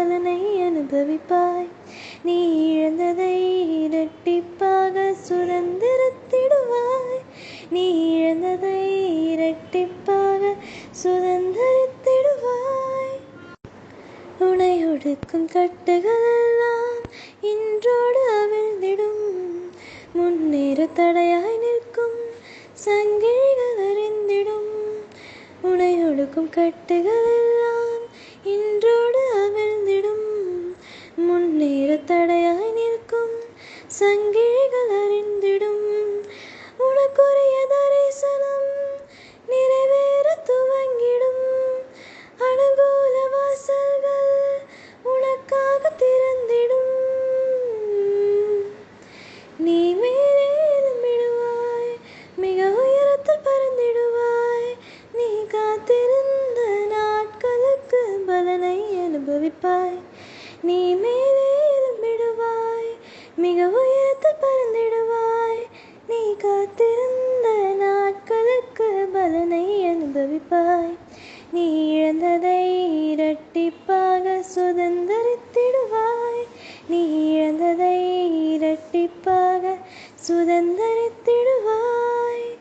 பலனை அனுபவிப்பாய். நீ இழந்ததை இரட்டிப்பாக சுதந்திரத்திடுவாய். நீ இழந்ததை இரட்டிப்பாக சுதந்திரத்திடுவாய். உனை ஒடுக்கும் கட்டுகள் எல்லாம் இன்றோடு அவிழ்ந்திடும். முன்னேற தடையாய் நிற்கும் சங்கிலிகள் அறிந்திடும் உனை ஒடுக்கும் கட்டுகள் தடையாய் நிற்கும் சங்கிலிகள் அனுபவிப்பாய் நீ இழந்ததை இரட்டிப்பாக சுதந்திரித்திடுவாய். நீ இழந்ததை இரட்டிப்பாக சுதந்திரித்திடுவாய்.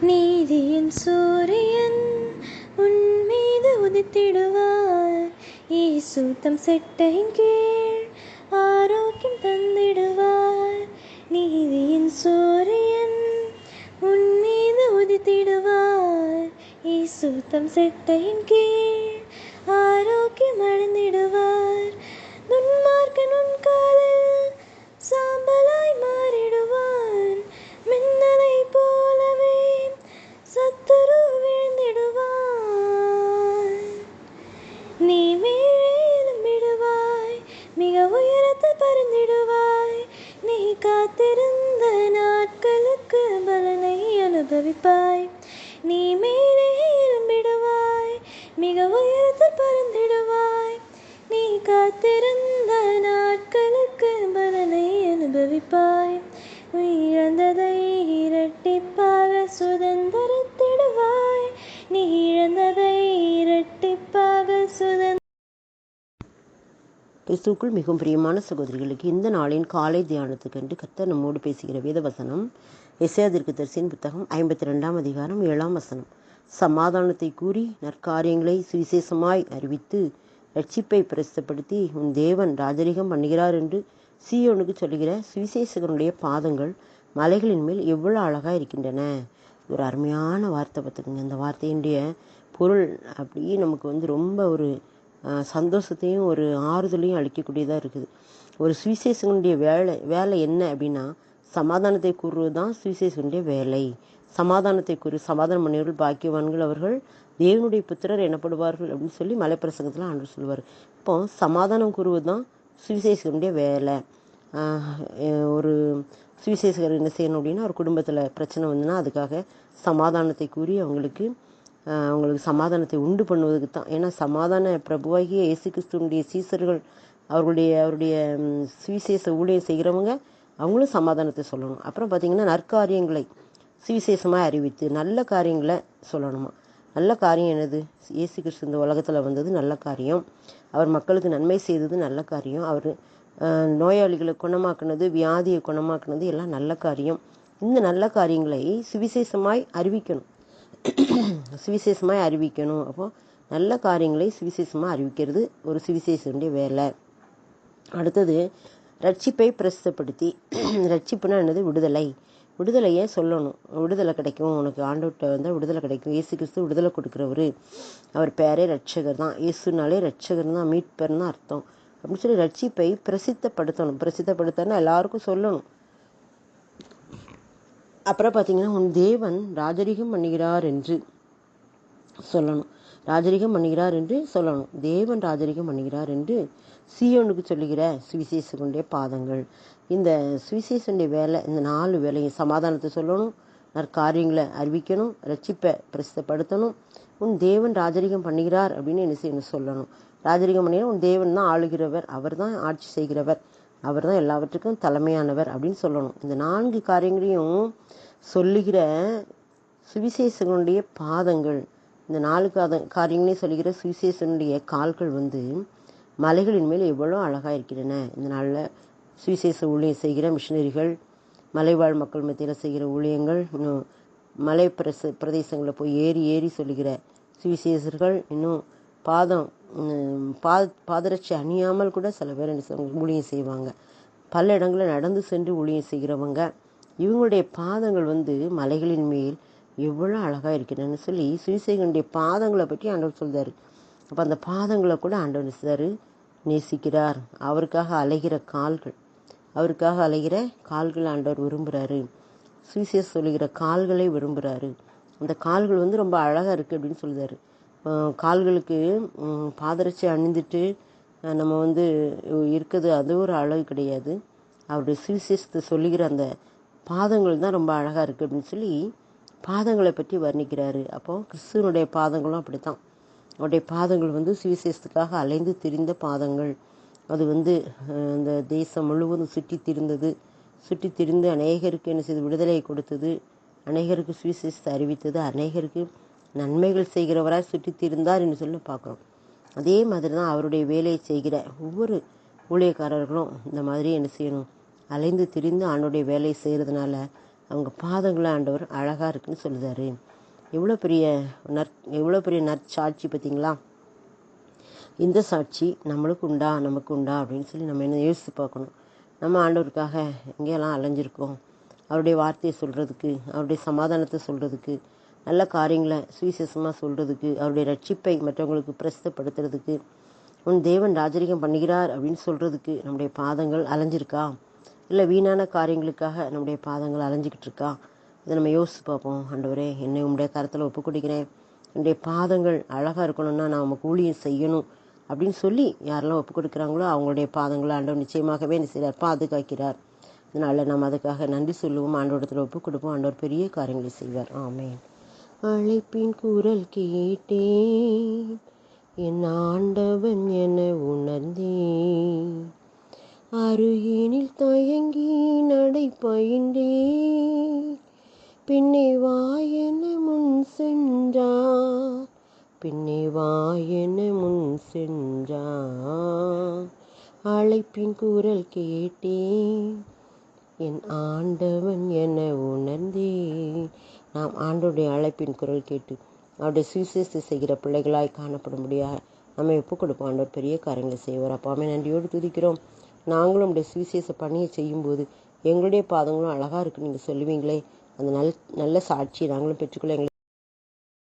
நீதியின் சூரியன் உன் மீது உதித்திடுவார். ஈசூத்தம் செட்டையின் கீழ் ஆரோக்கியம் தந்திடுவார். நீதியின் சூரியன் ஈசூத்தம் செத்தையின் கீழ் ஆரோக்கியம் அடைந்திடுவார் நுண்மார்க்க நுண்காலில் சாம்பலாய் மாறிடுவார் மின்னலை போலவே சத்துரு விழுந்திடுவார் நீ மேலும் விடுவாய் மிக உயரத்தை பறந்திடுவாய் நீ காத்திருந்த நாட்களுக்கு பலனை அனுபவிப்பாய் நீ மே இழந்ததை இரட்டிப்பாக சுதந்திரத்திடுவாய் நீ இழந்ததை இரட்டிப்பாக சுதந்திர கிறிஸ்துக்குள் மிகவும் பிரியமான சகோதரிகளுக்கு இந்த நாளின் காலை தியானத்துக்கென்று கத்தர் நம்மோடு பேசுகிற வேத வசனம் எசையாதிற்கு தரிசின் புத்தகம் ஐம்பத்தி ரெண்டாம் அதிகாரம் ஏழாம் வசனம். சமாதானத்தை கூறி நற்காரியங்களை சுவிசேஷமாய் அறிவித்து ரட்சிப்பை பிரஸ்தப்படுத்தி உன் தேவன் ராஜரிகம் பண்ணுகிறார் என்று சீயோனுக்கு சொல்லுகிற சுவிசேஷகனுடைய பாதங்கள் மலைகளின் மேல் எவ்வளோ அழகாக இருக்கின்றன. ஒரு அருமையான வார்த்தை பார்த்துக்குங்க. இந்த வார்த்தையினுடைய பொருள் அப்படியே நமக்கு வந்து ரொம்ப ஒரு சந்தோஷத்தையும் ஒரு ஆறுதலையும் அளிக்கக்கூடியதாக இருக்குது. ஒரு சுவிசேஷகனுடைய வேலை வேலை என்ன அப்படின்னா சமாதானத்தை கூறுவது தான் சுவிசேஷகனுடைய வேலை. சமாதானத்தை கூறு சமாதானம் பண்ணியவர்கள் பாக்கியவான்கள் அவர்கள் தேவனுடைய புத்திரர் எனப்படுவார்கள் அப்படின்னு சொல்லி மலைப்பிரசங்கத்தில் அன்று சொல்லுவார். இப்போ சமாதானம் கூறுவது தான் சுவிசேஷகனுடைய வேலை. ஒரு சுவிசேஷகர் என்ன செய்யணும் அப்படின்னா ஒரு குடும்பத்தில் பிரச்சனை வந்துன்னா அதுக்காக சமாதானத்தை கூறி அவங்களுக்கு அவங்களுக்கு சமாதானத்தை உண்டு பண்ணுவதுக்கு தான். ஏன்னா சமாதான பிரபுவாகிய இயேசு கிறிஸ்துவனுடைய சீசர்கள் அவர்களுடைய அவருடைய சுவிசேஷ ஊழியம் செய்கிறவங்க அவங்களும் சமாதானத்தை சொல்லணும். அப்புறம் பார்த்திங்கன்னா நற்காரியங்களை சுவிசேஷமாக அறிவித்து நல்ல காரியங்களை சொல்லணுமா? நல்ல காரியம் என்னது? இயேசு கிறிஸ்து இந்த உலகத்தில் வந்தது நல்ல காரியம். அவர் மக்களுக்கு நன்மை செய்தது நல்ல காரியம். அவர் நோயாளிகளை குணமாக்குனது வியாதியை குணமாக்குனது எல்லாம் நல்ல காரியம். இந்த நல்ல காரியங்களை சுவிசேஷமாய் அறிவிக்கணும். சுவிசேஷமாய் அறிவிக்கணும். அப்போ நல்ல காரியங்களை சுவிசேஷமாக அறிவிக்கிறது ஒரு சுவிசேஷனுடைய வேலை. அடுத்தது ரட்சிப்பை பிரசித்தப்படுத்தி ரட்சிப்புனா என்னது? விடுதலை. விடுதலையை சொல்லணும். விடுதலை கிடைக்கும். உனக்கு ஆண்டவர்கிட்ட வந்தால் விடுதலை கிடைக்கும். இயேசு கிறிஸ்து விடுதலை கொடுக்குறவர். அவர் பேரே ரட்சகர் தான். இயேசுனாலே ரட்சகர் தான். மீட்பர்னு அர்த்தம். அப்படின்னு சொல்லி ரட்சிப்பை பிரசித்தப்படுத்தணும். பிரசித்தப்படுத்தனா எல்லாருக்கும் சொல்லணும். அப்புறம் பார்த்தீங்கன்னா உன் தேவன் ராஜரிகம் பண்ணுகிறார் என்று சொல்லணும். ராஜரிகம் பண்ணுகிறார் என்று சொல்லணும். தேவன் ராஜரிகம் பண்ணுகிறார் என்று சீயோனுக்கு சொல்லுகிற சுவிசேஷனுடைய பாதங்கள். இந்த சுவிசேஷனுடைய வேலை இந்த நாலு வேலையும் சமாதானத்தை சொல்லணும் நற்காரியங்களை அறிவிக்கணும் ரட்சிப்பை பிரசித்தப்படுத்தணும். உன் தேவன் ராஜரிகம் பண்ணுகிறார் அப்படின்னு என்ன செய்யணும்? சொல்லணும். ராஜரிகம் பண்ணினா உன் தேவன் தான் ஆளுகிறவர் அவர் தான் ஆட்சி செய்கிறவர் அவர் தான் எல்லாவற்றுக்கும் தலைமையானவர் அப்படின்னு சொல்லணும். இந்த நான்கு காரியங்களையும் சொல்லுகிற சுவிசேஷங்களுடைய பாதங்கள் இந்த நாலு காத காரியங்களையும் சொல்லுகிற சுவிசேஷனுடைய கால்கள் வந்து மலைகளின் மேல் எவ்வளோ அழகாக இருக்கின்றன. இந்த நாளில் சுவிசேஷ ஊழியம் செய்கிற மிஷினரிகள் மலைவாழ் மக்கள் மத்தியில் செய்கிற ஊழியங்கள் இன்னும் மலை பிரச பிரதேசங்களில் போய் ஏறி ஏறி சொல்லுகிற சுவிசேஷர்கள் இன்னும் பாதம் பாத பாதரட்சி அணியாமல் கூட சில பேர் என்ன ஊழியம் செய்வாங்க. பல இடங்களில் நடந்து சென்று ஊழியம் செய்கிறவங்க. இவங்களுடைய பாதங்கள் வந்து மலைகளின் மேல் எவ்வளோ அழகாக இருக்கிறேன்னு சொல்லி சுவிசேகனுடைய பாதங்களை பற்றி ஆண்டவர் சொல்கிறார் அப்போ அந்த பாதங்களை கூட ஆண்டவர் சார் நேசிக்கிறார். அவருக்காக அலைகிற கால்கள் அவருக்காக அலைகிற கால்கள் ஆண்டவர் விரும்புகிறாரு சுவிசேஷ சொல்லுகிற கால்களை விரும்புகிறாரு அந்த கால்கள் வந்து ரொம்ப அழகாக இருக்குது அப்படின்னு சொல்லுறாரு கால்களுக்கு பாதரட்சி அணிந்துட்டு நம்ம வந்து இருக்கிறது அது ஒரு அழகு கிடையாது. அவருடைய சுவிசேஷத்தை சொல்லுகிற அந்த பாதங்கள் தான் ரொம்ப அழகாக இருக்குது அப்படின்னு சொல்லி பாதங்களை பற்றி வர்ணிக்கிறாரு. அப்போ கிறிஸ்துவனுடைய பாதங்களும் அப்படித்தான். அவருடைய பாதங்கள் வந்து சுவிசேஷத்துக்காக அலைந்து திரிந்த பாதங்கள். அது வந்து அந்த தேசம் முழுவதும் சுற்றி திரிந்தது. சுற்றி திரிந்து அநேகருக்கு என்ன செய்து விடுதலையை கொடுத்தது. அநேகருக்கு சுவிசேஷத்தை அறிவித்தது. அநேகருக்கு நன்மைகள் செய்கிறவராக சுற்றி திரிந்தார் என்று சொல்லி பார்க்குறோம். அதே மாதிரி தான் அவருடைய வேலையை செய்கிற ஒவ்வொரு ஊழியக்காரர்களும் இந்த மாதிரி என்ன செய்யணும்? அலைந்து திரிந்து ஆண்டுடைய வேலையை செய்கிறதுனால அவங்க பாதங்களை ஆண்டவர் அழகாக இருக்குன்னு சொல்லுதாரு. எவ்வளோ பெரிய நற் எவ்வளோ பெரிய நற்சாட்சி பார்த்தீங்களா இந்த சாட்சி நம்மளுக்கு உண்டா நமக்கு உண்டா அப்படின்னு சொல்லி நம்ம என்ன யோசித்து பார்க்கணும். நம்ம ஆண்டவருக்காக எங்கேயெல்லாம் அலைஞ்சிருக்கோம்? அவருடைய வார்த்தையை சொல்கிறதுக்கு அவருடைய சமாதானத்தை சொல்கிறதுக்கு நல்ல காரியங்களை சுவிசேஷமாக சொல்கிறதுக்கு அவருடைய ரட்சிப்பை மற்றவங்களுக்கு பிரசித்தப்படுத்துறதுக்கு உன் தேவன் ராஜரிகம் பண்ணுகிறார் அப்படின்னு சொல்கிறதுக்கு நம்முடைய பாதங்கள் அலைஞ்சிருக்கா? இல்லை வீணான காரியங்களுக்காக நம்முடைய பாதங்கள் அலைஞ்சிக்கிட்டு இருக்கா? இதை நம்ம யோசித்து பார்ப்போம் ஆண்டவரே. என்னை உங்களுடைய கருத்தில் ஒப்பு கொடுக்கிறேன் என்னுடைய பாதங்கள் அழகாக இருக்கணும்னா நான் நமக்கு ஊழியம் செய்யணும் அப்படின்னு சொல்லி யாரெல்லாம் ஒப்பு கொடுக்குறாங்களோ அவங்களுடைய பாதங்களை ஆண்டவர் நிச்சயமாகவே என்ன செய்கிறார் பாதுகாக்கிறார். அதனால் நம்ம அதுக்காக நன்றி சொல்லுவோம் ஆண்டோடத்தில் ஒப்பு கொடுப்போம் ஆண்டவர் பெரிய காரியங்களை செய்வார். ஆமேன். அழைப்பின் குரல் கேட்டேன். என் ஆண்டவன் என உணர்ந்தேன். அருகினில் தயங்கி நடை பயின்றேன் பின்னே வாயன முன் சென்றார் பின்னே வாயன முன் சென்றார் அழைப்பின் குரல் கேட்டேன். என் ஆண்டவன் என உணர்ந்தேன். நாம் ஆண்டோடைய அழைப்பின் குரல் கேட்டு அவருடைய சுவிசேஷத்தை செய்கிற பிள்ளைகளாய் காணப்படும்படியாக நம்ம ஒப்புக் கொடுப்போம் ஆண்டவர் பெரிய காரியங்களை செய்வார். அப்பாமே நன்றியோடு துதிக்கிறோம். நாங்களும் நம்முடைய சுவிசேஷ பணியை செய்யும்போது எங்களுடைய பாதங்களும் அழகாக இருக்குன்னு நீங்கள் சொல்லுவீங்களே. அந்த நல் நல்ல சாட்சியை நாங்களும் பெற்றுக்கொள்ள எங்களை